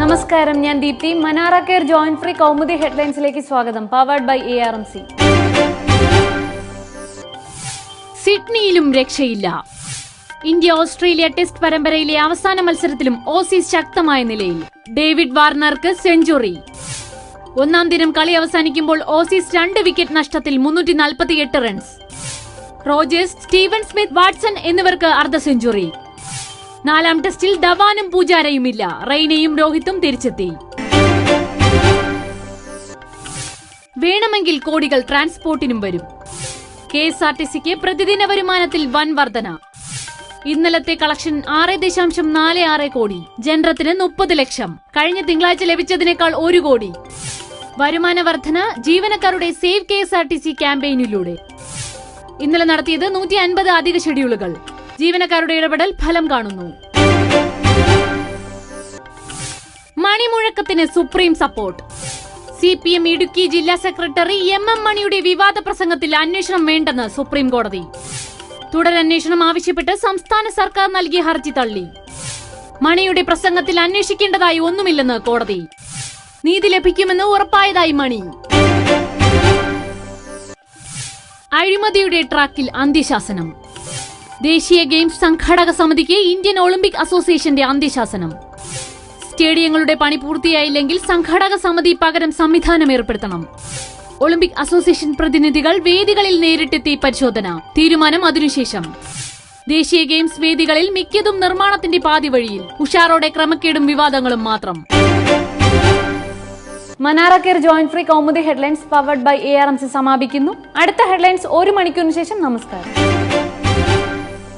നമസ്കാരം ഞാൻ Deepthi. Manara care joint free Kaumudi ഹെഡ്ലൈൻസിലേക്ക് സ്വാഗതം. Powered by A R M C സിഡ്നിയിലും രക്ഷയില്ല. ഇന്ത്യ ഓസ്ട്രേലിയ ടെസ്റ്റ് പരമ്പരയിലെ അവസാന മത്സരത്തിലും ഓസീസ് ശക്തമായ നിലയിൽ. ഡേവിഡ് വാർണർക്ക് സെഞ്ചുറി. ഒന്നാം ദിനം കളി അവസാനിക്കുമ്പോൾ ഓസീസ് രണ്ട് വിക്കറ്റ് നഷ്ടത്തിൽ മുന്നൂറ്റി നാൽപ്പത്തിയെട്ട് runs Rogers Steven Smith Watson എന്നിവർക്ക് അർദ്ധ സെഞ്ചുറി. നാലാം ടെസ്റ്റിൽ ധവാനും പൂജാരയുമില്ല. റെയ്നയും രോഹിത്തും തിരിച്ചെത്തി. വേണമെങ്കിൽ കോടികൾ ട്രാൻസ്പോർട്ടിനും വരും. കെ എസ് ആർ ടി സിക്ക് പ്രതിദിന വരുമാനത്തിൽ വൻ വർധന. ഇന്നലത്തെ കളക്ഷൻ ആറ് ദശാംശം നാല് ആറ് കോടി. ജനറത്തിന് മുപ്പത് ലക്ഷം. കഴിഞ്ഞ തിങ്കളാഴ്ച ലഭിച്ചതിനേക്കാൾ ഒരു കോടി. വരുമാന വർധന ജീവനക്കാരുടെ save K S R T C ക്യാമ്പയിനിലൂടെ. ഇന്നലെ നടത്തിയത് നൂറ്റി അൻപത് അധിക ഷെഡ്യൂളുകൾ. ജീവനക്കാരുടെ ഇടപെടൽ ഫലം കാണുന്നു. മണിമുഴക്കത്തിന് supreme support. C P M Idukki ജില്ലാ സെക്രട്ടറി എം എം മണിയുടെ വിവാദ പ്രസംഗത്തിൽ അന്വേഷണം വേണ്ടെന്ന് സുപ്രീം കോടതി. തുടരന്വേഷണം ആവശ്യപ്പെട്ട് സംസ്ഥാന സർക്കാർ നൽകിയ ഹർജി തള്ളി. മണിയുടെ പ്രസംഗത്തിൽ അന്വേഷിക്കേണ്ടതായി ഒന്നുമില്ലെന്ന് കോടതി. നീതി ലഭിക്കുമെന്ന് ഉറപ്പായതായി മണി. അഴിമതിയുടെ ട്രാക്കിൽ അന്ത്യശാസനം. ദേശീയ ഗെയിംസ് സംഘാടക സമിതിക്ക് ഇന്ത്യൻ ഒളിമ്പിക് അസോസിയേഷന്റെ അന്ത്യശാസനം. സ്റ്റേഡിയങ്ങളുടെ പണി പൂർത്തിയായില്ലെങ്കിൽ സംഘാടക സമിതി പകരം സംവിധാനം ഏർപ്പെടുത്തണം. ഒളിമ്പിക് അസോസിയേഷൻ പ്രതിനിധികൾ വേദികളിൽ നേരിട്ടെത്തി പരിശോധന. തീരുമാനം അതിനുശേഷം. ദേശീയ ഗെയിംസ് വേദികളിൽ മിക്കതും നിർമ്മാണത്തിന്റെ പാതി വഴിയിൽ ഉഷാറോടെ ക്രമക്കേടും വിവാദങ്ങളും മാത്രം. Manara care joint free Kaumudi headlines powered by A R M C സമാപിക്കുന്നു. അടുത്ത ഹെഡ്ലൈൻസ് ഒരു മണിക്കൂറിന് ശേഷം നമസ്കാരം.